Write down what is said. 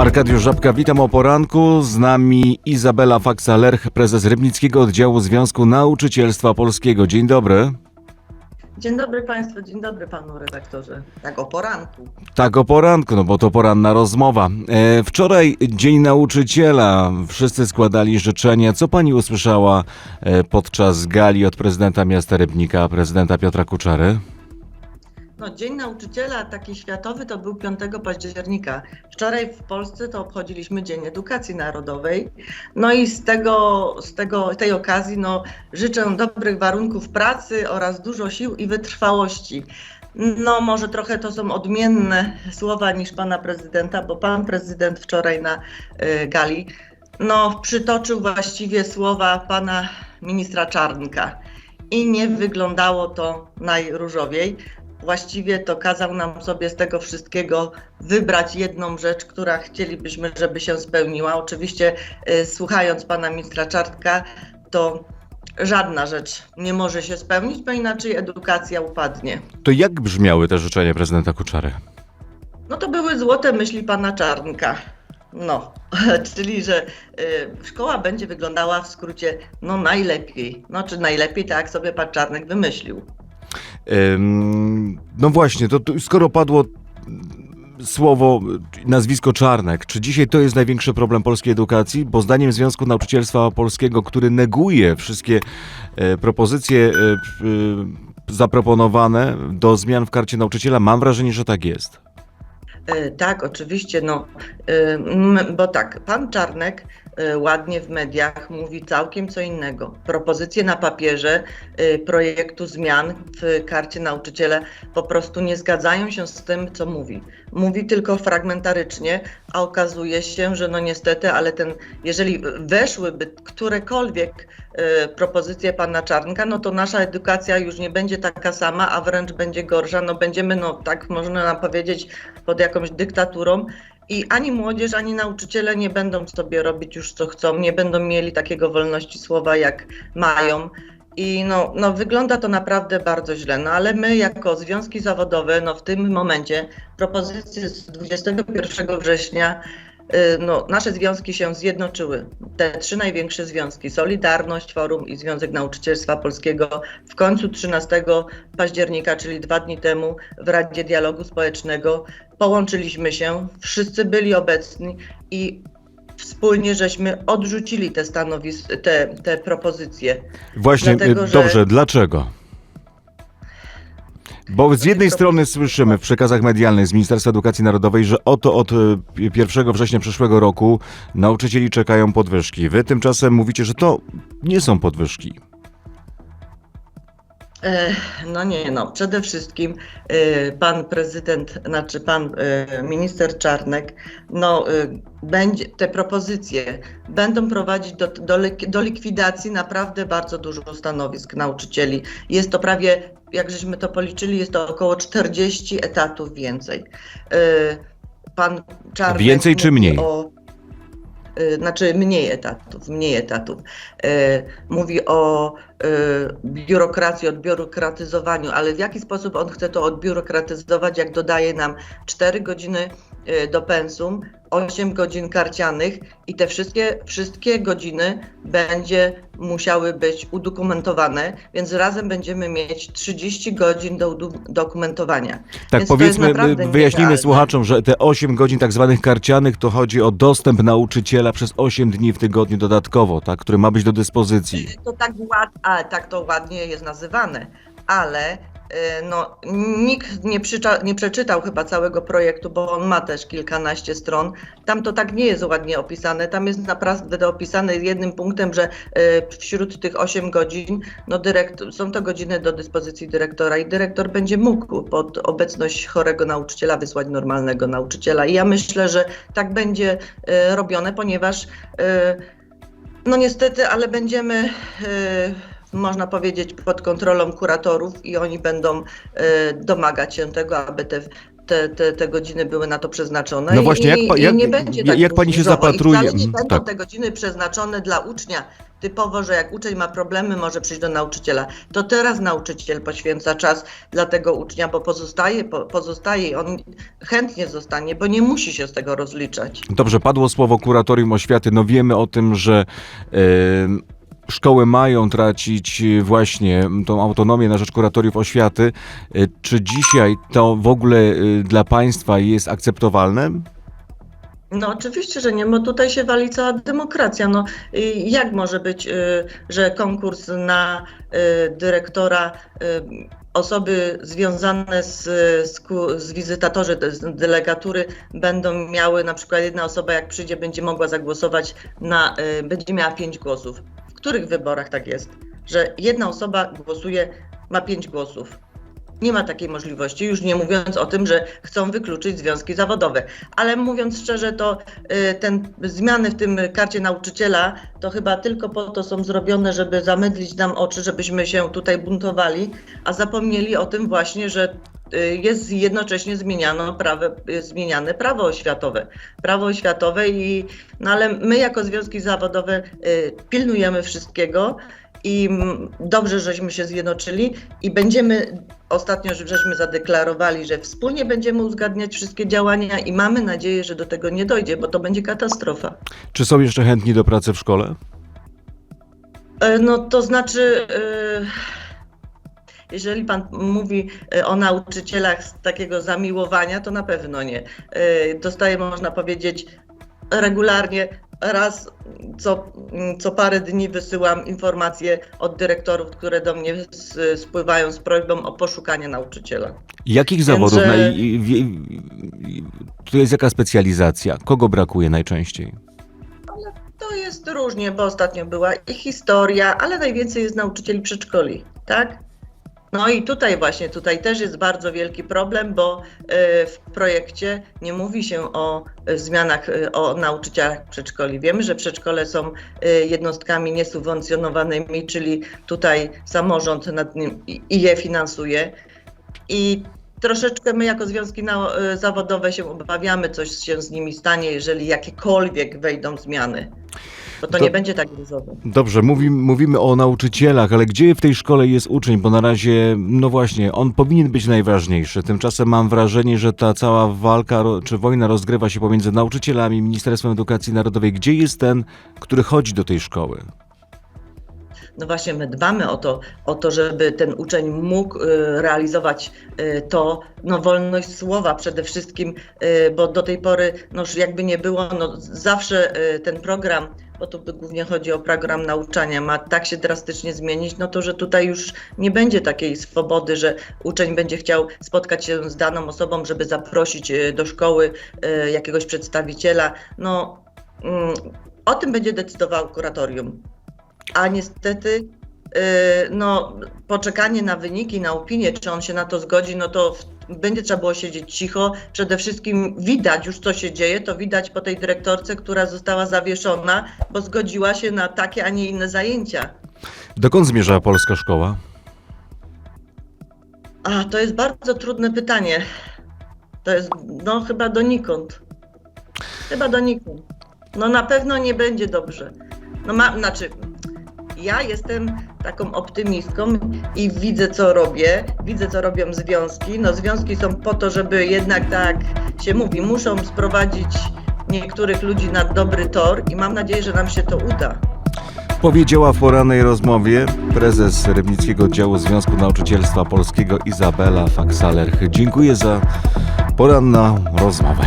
Arkadiusz Żabka, witam o poranku. Z nami Izabela Faksa-Lerch, prezes Rybnickiego Oddziału Związku Nauczycielstwa Polskiego. Dzień dobry. Dzień dobry Państwu, dzień dobry Panu redaktorze. Tak o poranku. Tak o poranku, no bo to poranna rozmowa. E, wczoraj Dzień Nauczyciela. Wszyscy składali życzenia. Co pani usłyszała e, podczas gali od prezydenta miasta Rybnika, prezydenta Piotra Kuczary? No, Dzień Nauczyciela, taki światowy, to był 5 października. Wczoraj w Polsce to obchodziliśmy Dzień Edukacji Narodowej. No i z, tego, z tego, tej okazji no, życzę dobrych warunków pracy oraz dużo sił i wytrwałości. No, może trochę to są odmienne słowa niż pana prezydenta, bo pan prezydent wczoraj na y, gali no, przytoczył właściwie słowa pana ministra Czarnka i nie wyglądało to najróżowiej. Właściwie to kazał nam sobie z tego wszystkiego wybrać jedną rzecz, która chcielibyśmy, żeby się spełniła. Oczywiście, y, słuchając pana ministra Czartka, to żadna rzecz nie może się spełnić, bo inaczej edukacja upadnie. To jak brzmiały te życzenia prezydenta Kuczary? No to były złote myśli pana Czarnka. No, czyli że y, szkoła będzie wyglądała w skrócie no najlepiej. No czy najlepiej, tak jak sobie pan Czarnek wymyślił. No właśnie, to, skoro padło słowo, nazwisko Czarnek, czy dzisiaj to jest największy problem polskiej edukacji? Bo zdaniem Związku Nauczycielstwa Polskiego, który neguje wszystkie e, propozycje e, e, zaproponowane do zmian w karcie nauczyciela, mam wrażenie, że tak jest. Tak, oczywiście, no, bo tak, pan Czarnek ładnie w mediach mówi całkiem co innego. Propozycje na papierze e, projektu zmian w karcie nauczyciela po prostu nie zgadzają się z tym, co mówi. Mówi tylko fragmentarycznie, a okazuje się, że no niestety, ale ten, jeżeli weszłyby którekolwiek e, propozycje pana Czarnka, no to nasza edukacja już nie będzie taka sama, a wręcz będzie gorsza. No będziemy, no tak można powiedzieć, pod jakąś dyktaturą i ani młodzież, ani nauczyciele nie będą sobie robić już co chcą, nie będą mieli takiego wolności słowa, jak mają. I no, no wygląda to naprawdę bardzo źle, no ale my jako związki zawodowe, no w tym momencie propozycje z 21 września, no nasze związki się zjednoczyły. Te trzy największe związki, Solidarność, Forum i Związek Nauczycielstwa Polskiego w końcu 13 października, czyli dwa dni temu w Radzie Dialogu Społecznego połączyliśmy się, wszyscy byli obecni i wspólnie żeśmy odrzucili te stanowiska, te, te propozycje. Właśnie, Dlatego, e, że- dobrze, dlaczego? Bo z jednej strony słyszymy w przekazach medialnych z Ministerstwa Edukacji Narodowej, że oto od e, 1 września przyszłego roku nauczycieli czekają podwyżki. Wy tymczasem mówicie, że to nie są podwyżki. E, No nie, no przede wszystkim e, pan prezydent, znaczy pan e, minister Czarnek, no będzie, te propozycje będą prowadzić do, do, do likwidacji naprawdę bardzo dużo stanowisk nauczycieli. Jest to prawie, jak żeśmy to policzyli, jest to około 40 etatów więcej. Pan Czarnek Więcej czy mniej? O, znaczy mniej etatów, mniej etatów. Y, Mówi o y, biurokracji, odbiurokratyzowaniu, ale w jaki sposób on chce to odbiurokratyzować, jak dodaje nam 4 godziny y, do pensum, 8 godzin karcianych i te wszystkie, wszystkie godziny będzie musiały być udokumentowane, więc razem będziemy mieć 30 godzin do udu- dokumentowania. Tak Więc powiedzmy, wyjaśnijmy słuchaczom, że te 8 godzin tak zwanych karcianych to chodzi o dostęp nauczyciela przez 8 dni w tygodniu dodatkowo, tak, który ma być do dyspozycji. To tak, ład, a, tak to ładnie jest nazywane, ale no, nikt nie, przycza, nie przeczytał chyba całego projektu, bo on ma też kilkanaście stron. Tam to tak nie jest ładnie opisane. Tam jest naprawdę opisane jednym punktem, że y, wśród tych 8 godzin no, dyrekt, są to godziny do dyspozycji dyrektora i dyrektor będzie mógł pod obecność chorego nauczyciela wysłać normalnego nauczyciela. I ja myślę, że tak będzie y, robione, ponieważ y, no niestety, ale będziemy, można powiedzieć, pod kontrolą kuratorów i oni będą e, domagać się tego, aby te, te, te, te godziny były na to przeznaczone. No właśnie, i, jak i jak- nie będzie tak jak pani się zapatruje- I Mhm, będą tak. te godziny przeznaczone dla ucznia typowo, że jak uczeń ma problemy, może przyjść do nauczyciela. To teraz nauczyciel poświęca czas dla tego ucznia, bo pozostaje, po, pozostaje i on chętnie zostanie, bo nie musi się z tego rozliczać. Dobrze, padło słowo kuratorium oświaty. No wiemy o tym, że e, szkoły mają tracić e, właśnie tą autonomię na rzecz kuratoriów oświaty. E, Czy dzisiaj to w ogóle e, dla państwa jest akceptowalne? No oczywiście, że nie, bo tutaj się wali cała demokracja. No jak może być, y, że konkurs na y, dyrektora y, osoby związane z, z, z wizytatorzy, z delegatury będą miały, na przykład jedna osoba jak przyjdzie, będzie mogła zagłosować na, y, będzie miała pięć głosów. Których wyborach tak jest? Że jedna osoba głosuje, ma pięć głosów. Nie ma takiej możliwości, już nie mówiąc o tym, że chcą wykluczyć związki zawodowe. Ale mówiąc szczerze, to y, ten zmiany w tym karcie nauczyciela to chyba tylko po to są zrobione, żeby zamydlić nam oczy, żebyśmy się tutaj buntowali, a zapomnieli o tym właśnie, że jest jednocześnie zmieniano prawo, zmieniane prawo oświatowe. Prawo oświatowe i no ale my jako związki zawodowe y, pilnujemy wszystkiego i dobrze, żeśmy się zjednoczyli i będziemy, ostatnio że żeśmy zadeklarowali, że wspólnie będziemy uzgadniać wszystkie działania i mamy nadzieję, że do tego nie dojdzie, bo to będzie katastrofa. Czy są jeszcze chętni do pracy w szkole? E, No to znaczy, e, jeżeli pan mówi e, o nauczycielach z takiego zamiłowania, to na pewno nie. E, Dostaję, można powiedzieć, regularnie. Raz co, co parę dni wysyłam informacje od dyrektorów, które do mnie s- spływają z prośbą o poszukanie nauczyciela. Jakich zawodów? i, i, tu jest jaka specjalizacja? Kogo brakuje najczęściej? To jest różnie, bo ostatnio była i historia, ale najwięcej jest nauczycieli przedszkoli, tak? No i tutaj właśnie, tutaj też jest bardzo wielki problem, bo e, w projekcie nie mówi się o e, zmianach, e, o nauczycielach przedszkoli. Wiemy, że przedszkole są jednostkami niesubwencjonowanymi, czyli tutaj samorząd nad nim je finansuje. I troszeczkę my jako związki e, zawodowe się obawiamy, coś się z nimi stanie, jeżeli jakiekolwiek wejdą zmiany. Bo to To- nie będzie tak różowo. Dobrze, mówi, mówimy o nauczycielach, ale gdzie w tej szkole jest uczeń? Bo na razie, no właśnie, on powinien być najważniejszy. Tymczasem mam wrażenie, że ta cała walka czy wojna rozgrywa się pomiędzy nauczycielami, Ministerstwem Edukacji Narodowej. Gdzie jest ten, który chodzi do tej szkoły? No właśnie, my dbamy o to, o to, żeby ten uczeń mógł y, realizować y, to, no wolność słowa przede wszystkim, y, bo do tej pory, no jakby nie było, no zawsze ten program, bo tu głównie chodzi o program nauczania, ma tak się drastycznie zmienić, no to, że tutaj już nie będzie takiej swobody, że uczeń będzie chciał spotkać się z daną osobą, żeby zaprosić do szkoły jakiegoś przedstawiciela, no mm, o tym będzie decydował kuratorium a niestety yy, no, poczekanie na wyniki, na opinię, czy on się na to zgodzi, no to będzie trzeba było siedzieć cicho. Przede wszystkim widać już, co się dzieje, to widać po tej dyrektorce, która została zawieszona, bo zgodziła się na takie, a nie inne zajęcia. Dokąd zmierza polska szkoła? A, to jest bardzo trudne pytanie. To jest, no chyba donikąd. Chyba donikąd. No na pewno nie będzie dobrze. No ma, znaczy, ja jestem taką optymistką i widzę, co robię, widzę, co robią związki. No związki są po to, żeby jednak tak się mówi, muszą sprowadzić niektórych ludzi na dobry tor i mam nadzieję, że nam się to uda. Powiedziała w porannej rozmowie prezes Rybnickiego Oddziału Związku Nauczycielstwa Polskiego Izabela Faksalerch. Dziękuję za poranną rozmowę.